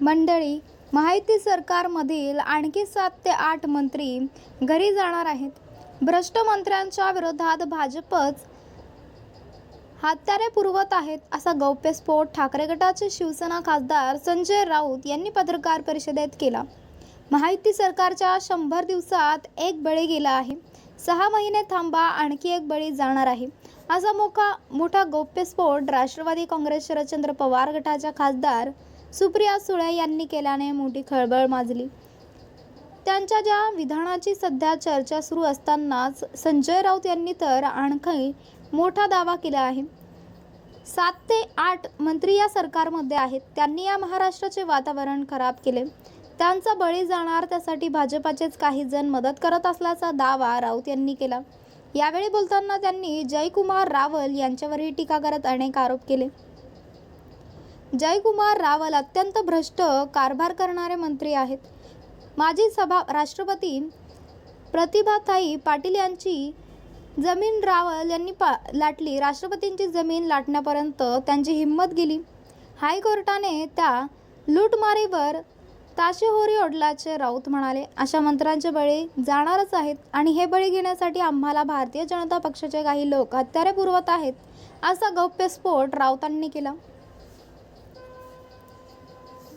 मंडळी माहिती सरकारमधील आणखी सात ते आठ मंत्री घरी जाणार आहेत. भ्रष्ट मंत्र्यांच्या विरोधात भाजपच हात्यारे पुरवत आहेत असा गौप्यस्फोट ठाकरे गटाचे शिवसेना खासदार संजय राऊत यांनी पत्रकार परिषदेत केला. माहिती सरकारच्या शंभर दिवसात एक बळी गेला आहे. सहा महिने थांबा आणखी एक बळी जाणार आहे. असा मोठा मोठा गौप्यस्फोट राष्ट्रवादी काँग्रेस शरदचंद्र पवार गटाच्या खासदार सुप्रिया सुळे यांनी केल्याने मोठी खळबळ माजली. त्यांच्या ज्या विधानाची सध्या चर्चा सुरू असतानाच संजय राऊत यांनी तर आणखी मोठा दावा केला आहे. सात ते आठ मंत्री या सरकारमध्ये आहेत. त्यांनी या महाराष्ट्राचे वातावरण खराब केले. त्यांचा बळी जाणार त्यासाठी भाजपाचेच काही जण मदत करत असल्याचा दावा राऊत यांनी केला. यावेळी बोलताना त्यांनी जयकुमार रावल यांच्यावरही टीका करत अनेक आरोप केले. जयकुमार रावल अत्यंत भ्रष्ट कारभार करणारे मंत्री आहेत. माजी सभा राष्ट्रपती प्रतिभाताई पाटील यांची जमीन रावल यांनी पा लाटली. राष्ट्रपतींची जमीन लाटण्यापर्यंत त्यांची हिंमत गेली. हायकोर्टाने त्या लूटमारीवर ताशेहोरी ओढल्याचे राऊत म्हणाले. अशा मंत्र्यांचे बळी जाणारच आहेत आणि हे बळी घेण्यासाठी आम्हाला भारतीय जनता पक्षाचे काही लोक हत्यारे पुरवत आहेत असा गौप्यस्फोट राऊतांनी केला.